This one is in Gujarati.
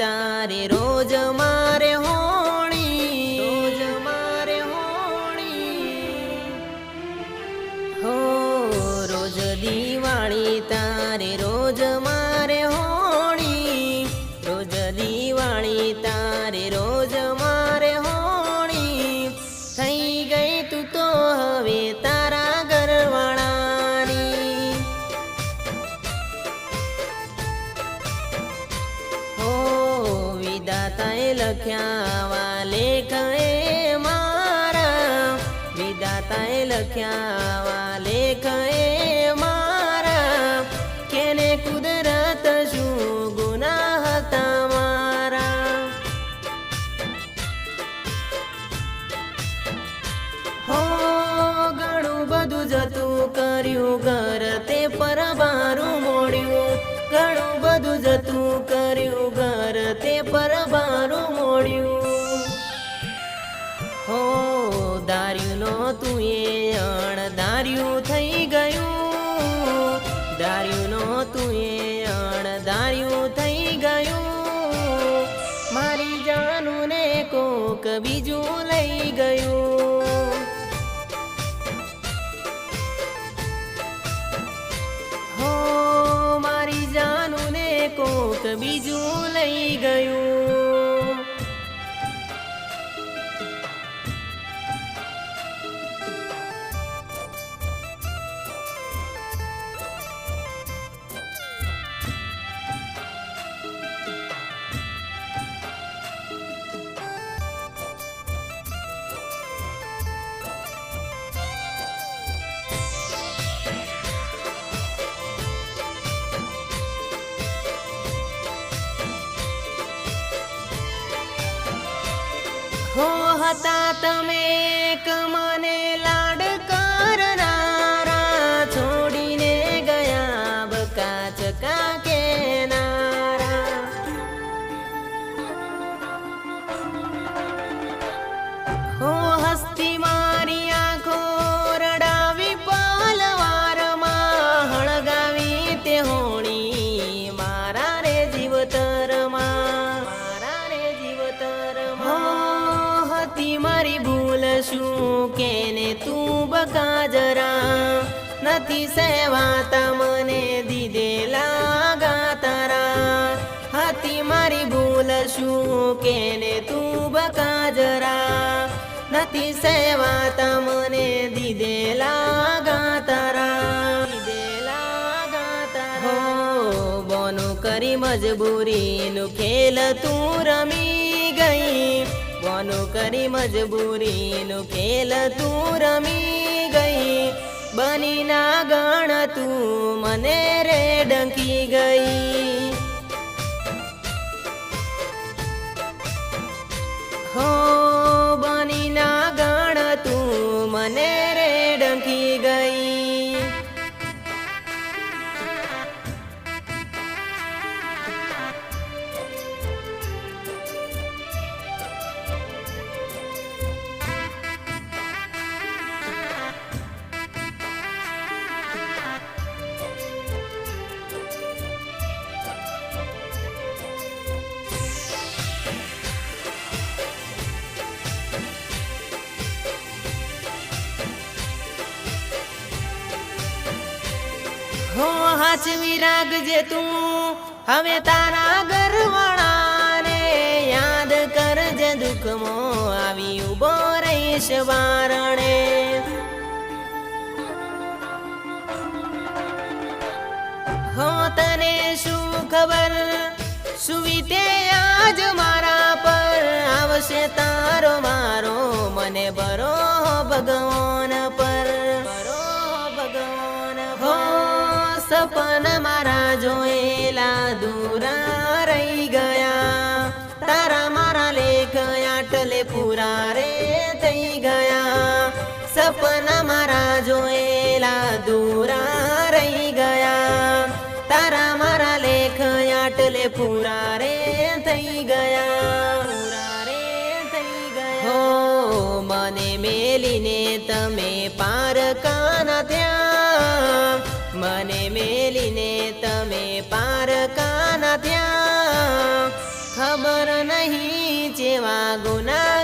তারে વિદાતાએ લખ્યા વાલે એ મારા. વિધાતાએ લખ્યા વાલે એ મારા. કેને કુદરત શું ગુના હતા મારા. હો, ઘણું બધું જતું કર્યું ઘર તે પરબારું મોડ્યું. ઘણું બધું જતું કર્યું ઘર તે પરબારું બીજું લઈ ગયું. હો મારી જાનુને કોક બીજું લઈ ગયું. હો હતા તમે એક મને લાડ કરનારા. છોડીને ગયા બકા મારી ભૂલ શું કેને તું બકા જરા નથી સેવાતા મને દીધેલા ગાતારા હતી મારી ભૂલ શું કેને તું બકા જરા નથી સેવાતા મને દીધેલા ગાતારા દીધેલા ગાતારા હો બોનું કરી મજબૂરીનું ખેલ તું રમી ગઈ બોનું કરી મજબૂરીનું ખેલ તું રમી ગઈ બની ના ગણ તું મને રે ડંકી ગઈ હો હાચવી રાખજે તું, હવે તારા ઘરવાળાને યાદ કરજે દુઃખમો આવી ઊભો રહીશ વારણે. હો તને શું ખબર? સુવિતે આજ મારા પર? આવશે તારો મારો, મને બરો ભગવાન. પૂરા રે થઈ ગયા સપના મારા જોયેલા દૂરા રહી ગયા તારા મારા લેખ આટલે પૂરા રે થઈ ગયા પૂરા મને મેલીને તમે પાર કાના થયા મને મેલીને તમે પાર કાના થયા ખબર નહીં જેવા ગુના